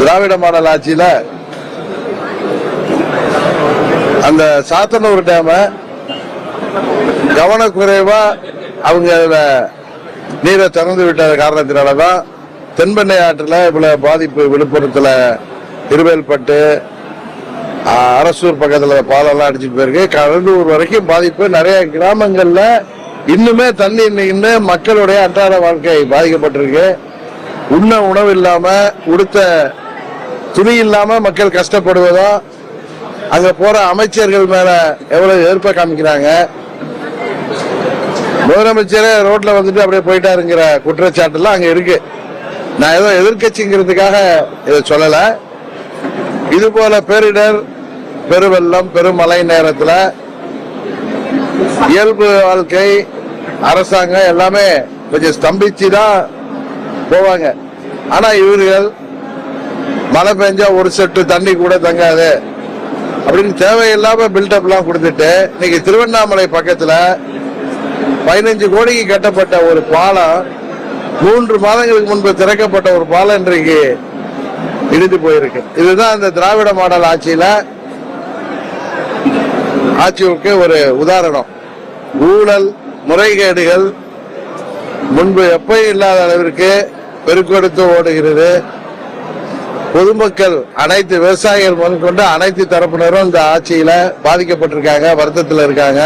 திராவிட model ஆட்சியில அந்த சாத்தனூர் டேம கவனக்குறைவா அவங்க நீரை திறந்து விட்ட காரணத்தினாலதான் தென்பெண்ணை ஆற்றுல இவ்வளவு பாதிப்பு விழுப்புரத்துல திருவேல்பட்டு அரசூர் பக்கத்துல பாலெல்லாம் அடிச்சுட்டு போயிருக்கு. கடலூர் வரைக்கும் பாதிப்பு. நிறைய கிராமங்கள்ல இன்னுமே தண்ணி நின்று மக்களுடைய அன்றாட வாழ்க்கை பாதிக்கப்பட்டிருக்கு. உண்ண உணவு இல்லாம உடுத்த துணி இல்லாம மக்கள் கஷ்டப்படுவதும் அங்க போற அமைச்சர்கள் மேல எவ்வளவு எதிர்ப்பை காமிக்கிறாங்க? முதலமைச்சரே ரோட்ல வந்துட்டு அப்படியே போயிட்டாருங்கிற குற்றச்சாட்டு எல்லாம் அங்க இருக்கு. நான் ஏதோ எதிர்க்கட்சிங்கிறதுக்காக இதை சொல்லல. இது போல பேரிடர் பெருவெள்ளம் பெருமழை நேரத்துல இயல்பு வாழ்க்கை அரசாங்கம் எல்லாமே கொஞ்சம் ஸ்தம்பிச்சு தான் போவாங்க. ஆனா இவர்கள் மழை பெஞ்சா ஒரு செட்டு தண்ணி கூட தங்காது. அப்படின்னு தேவையில்லாம பில்டப் எல்லாம் கொடுத்துட்டு இன்னைக்கு திருவண்ணாமலை பக்கத்துல பதினஞ்சு கோடிக்கு கட்டப்பட்ட ஒரு பாலம் மூன்று மாதங்களுக்கு முன்பு திறக்கப்பட்ட ஒரு பாலம் இன்றைக்கு இடிந்து போயிருக்கு. இதுதான் அந்த திராவிட மாடல் ஆட்சியில ஆட்சியுக்கு ஒரு உதாரணம். ஊழல் முறைகேடுகள் முன்பு எப்பயும் இல்லாத அளவிற்கு பெருக்கெடுத்து ஓடுகிறது. பொதுமக்கள் அனைத்து விவசாயிகள் முதற்கொண்டு அனைத்து தரப்பினரும் இந்த ஆட்சியில பாதிக்கப்பட்டிருக்காங்க வருத்தத்தில் இருக்காங்க.